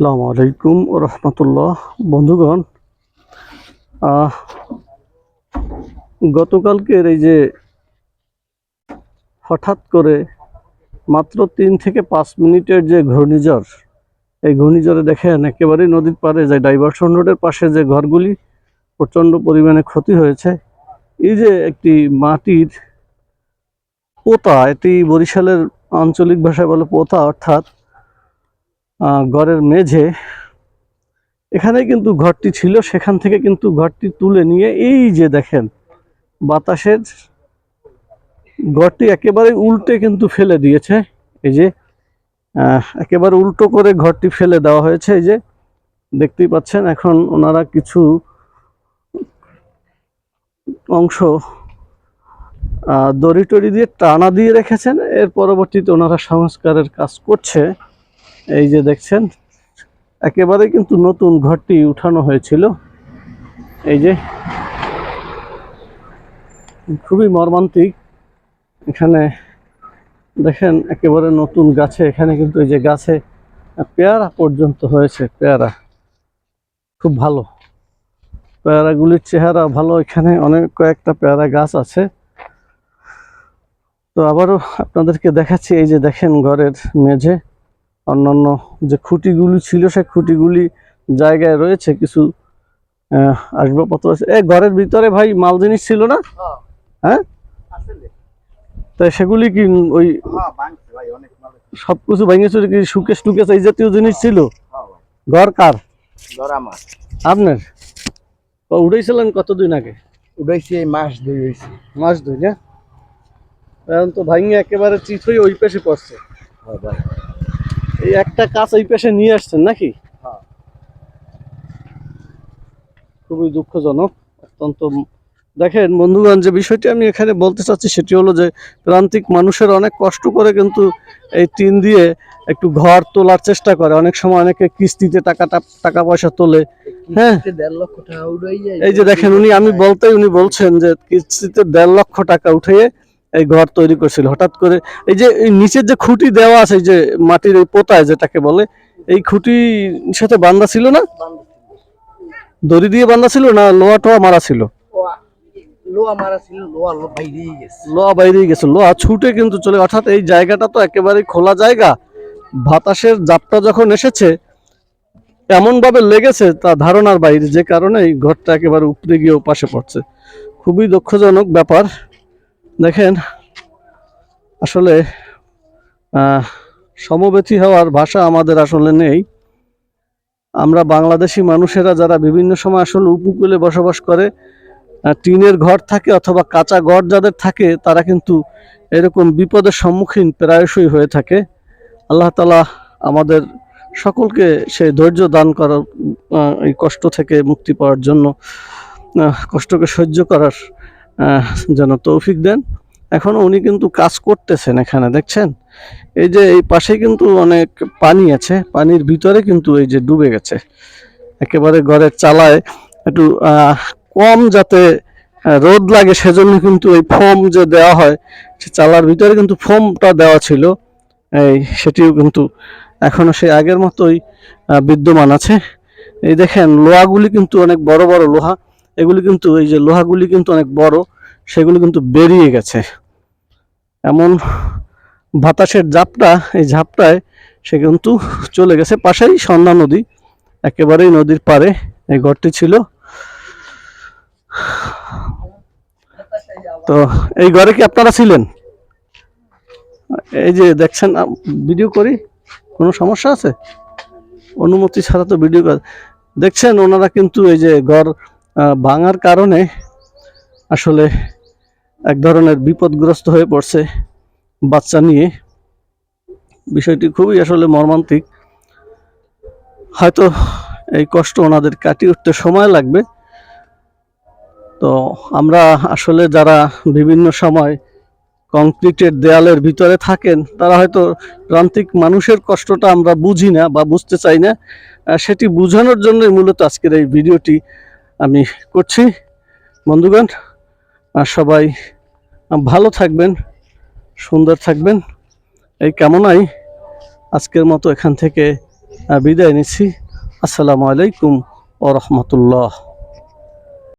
আসসালামু আলাইকুম রহমতুল্লাহ। বন্ধুগণ গতকালকের এই যে হঠাৎ করে মাত্র তিন থেকে পাঁচ মিনিটের যে ঘূর্ণিঝড়, এই ঘূর্ণিঝড়ে দেখেন একেবারেই নদীর পাড়ে যে ডাইভারশন রোডের পাশে যে ঘরগুলি প্রচণ্ড পরিমাণে ক্ষতি হয়েছে। এই যে একটি মাটির পোতা, এটি বরিশালের আঞ্চলিক ভাষায় বলে পোতা, অর্থাৎ ঘরের মেঝে এখানে কিন্তু ঘরটি ছিল, সেখান থেকে কিন্তু ঘরটি তুলে নিয়ে এই যে দেখেন, বাতাসের ঘরটি একেবারে উল্টে কিন্তু ফেলে দিয়েছে। এই যে একেবারে উল্টো করে ঘরটি ফেলে দেওয়া হয়েছে। এই যে, দেখতেই পাচ্ছেন, এখন ওনারা কিছু অংশ দড়ি টড়ি দিয়ে টানা দিয়ে রেখেছেন। এর পরবর্তীতে ওনারা সংস্কারের কাজ করছে। এই যে দেখছেন, একেবারে কিন্তু নতুন ঘরটি উঠানো হয়েছিল। এই যে, খুবই মর্মান্তিক। এখানে দেখেন, একেবারে নতুন গাছে, এখানে কিন্তু এই যে গাছে পেয়ারা পর্যন্ত হয়েছে, পেয়ারা। খুব ভালো। পেয়ারাগুলির চেহারা ভালো, এখানে অনেক কয়েকটা পেয়ারা গাছ আছে। তো আবারও আপনাদেরকে দেখাচ্ছি, এই যে দেখেন ঘরের মেঝে। অন্যান্য যে খুঁটিগুলি ছিল সে খুঁটিগুলি জায়গায় রয়েছে কিছু আসবাবপত্র আছে। এ ঘরের ভিতরে ভাই মাল জিনিস ছিল না? হ্যাঁ? তাই সেগুলি কি ওই সবকিছু ভেঙে চুরে কি সুকেশ টুকেশ এই জাতীয় জিনিস ছিল? ঘর কার? আপনার? তো উঠেছিলেন কতদিন আগে? উঠাইছি এই মাস দুই হয়েছে মাস দুই না? এখন তো ভাঙে একেবারে চিত হয়ে ওই পেশে পড়ছে। এই একটা কাজ এই পেশে নিয়ে আসছেন নাকি হ্যাঁ। খুবই দুঃখজনক অত্যন্ত দেখেন বন্ধুগণ যে বিষয়টি আমি এখানে বলতে চাচ্ছি সেটি হলো যে প্রান্তিক মানুষের অনেক কষ্ট করে কিন্তু এই টিন দিয়ে একটু ঘর তোলার চেষ্টা করে অনেক সময় অনেকে কিস্তিতে টাকাটা টাকা পয়সা তোলে হ্যাঁ। দেড় লক্ষ টাকা এই যে দেখেন উনি আমি বলতেই উনি বলছেন যে কিস্তিতে দেড় লক্ষ টাকা উঠিয়ে এই ঘর তৈরি করছিল। হঠাৎ করে এই যে এই নিচের যে খুঁটি দেওয়া আছে এই যে মাটির এই পোতায় যেটাকে বলে এই খুঁটির সাথে বান্ধা ছিল না? দড়ি দিয়ে বান্ধা ছিল না লোহা টোয়া মারা ছিল? লোহা- বাইরে গেছে। লোহা ছুটে কিন্তু চলে অর্থাৎ এই জায়গাটা তো একেবারে খোলা জায়গা। বাতাসের জাপটা যখন এসেছে এমন ভাবে লেগেছে তা ধারণার বাইরে। যে কারণে এই ঘরটা একেবারে উপরে গিয়ে পাশে পড়ছে। খুবই দুঃখজনক ব্যাপার। দেখেন আসলে আহ, সমব্যথী হওয়ার ভাষা আমাদের আসলে নেই। আমরা বাংলাদেশি মানুষেরা যারা বিভিন্ন সময় আসলে উপকূলে বসবাস করে টিনের ঘর থাকে অথবা কাঁচা ঘর যাদের থাকে তারা কিন্তু এরকম বিপদের সম্মুখীন প্রায়শই হয়ে থাকে। আল্লাহ তালা আমাদের সকলকে সেই ধৈর্য দান করার এই কষ্ট থেকে মুক্তি পাওয়ার জন্য কষ্টকে সহ্য করার যেন তৌফিক দেন। এখনও উনি কিন্তু কাজ করতেছেন এখানে, দেখছেন? এই যে এই পাশে কিন্তু অনেক পানি আছে, পানির ভিতরে কিন্তু এই যে ডুবে গেছে। একেবারে ঘরের চালায় একটু কম যাতে রোদ লাগে সেজন্য কিন্তু এই ফোম যে দেওয়া হয়, সে চালার ভিতরে কিন্তু ফোমটা দেওয়া ছিল। এই সেটিও কিন্তু এখনও সেই আগের মতোই বিদ্যমান আছে। এই দেখেন, লোহাগুলি কিন্তু অনেক বড় বড় লোহা। এগুলি কিন্তু এই যে লোহাগুলি কিন্তু অনেক বড়, সেগুলি কিন্তু বেরিয়ে গেছে। এমন বাতাসের ঝাপটা, এই ঝাপটায় সে কিন্তু চলে গেছে পাশেই সন্ধ্যা নদী, একেবারেই নদীর পাড়ে এই ঘরটি ছিল। তো এই ঘরে কি আপনারা ছিলেন? এই যে দেখছেন ভিডিও করি? কোনো সমস্যা আছে? অনুমতি ছাড়া তো ভিডিও দেখছেন, ওনারা কিন্তু এই যে ঘর ভাঙার কারণে আসলে এক ধরনের বিপদগ্রস্ত হয়ে পড়ছে বাচ্চা নিয়ে। বিষয়টি খুবই আসলে মর্মান্তিক। হয়তো এই কষ্ট ওনাদের কাটিয়ে উঠতে সময় লাগবে। তো আমরা আসলে যারা বিভিন্ন সময় কংক্রিটের দেয়ালের ভিতরে থাকেন, তারা হয়তো প্রান্তিক মানুষের কষ্টটা আমরা বুঝি না বা বুঝতে চাই না। সেটি বোঝানোর জন্যই মূলত আজকের এই ভিডিওটি আমি করছি। বন্ধুগণ, আর সবাই ভালো থাকবেন, সুন্দর থাকবেন। এই কামনাই আজকের মতো এখান থেকে বিদায় নিচ্ছি। আসসালামু আলাইকুম ও রহমতুল্লাহ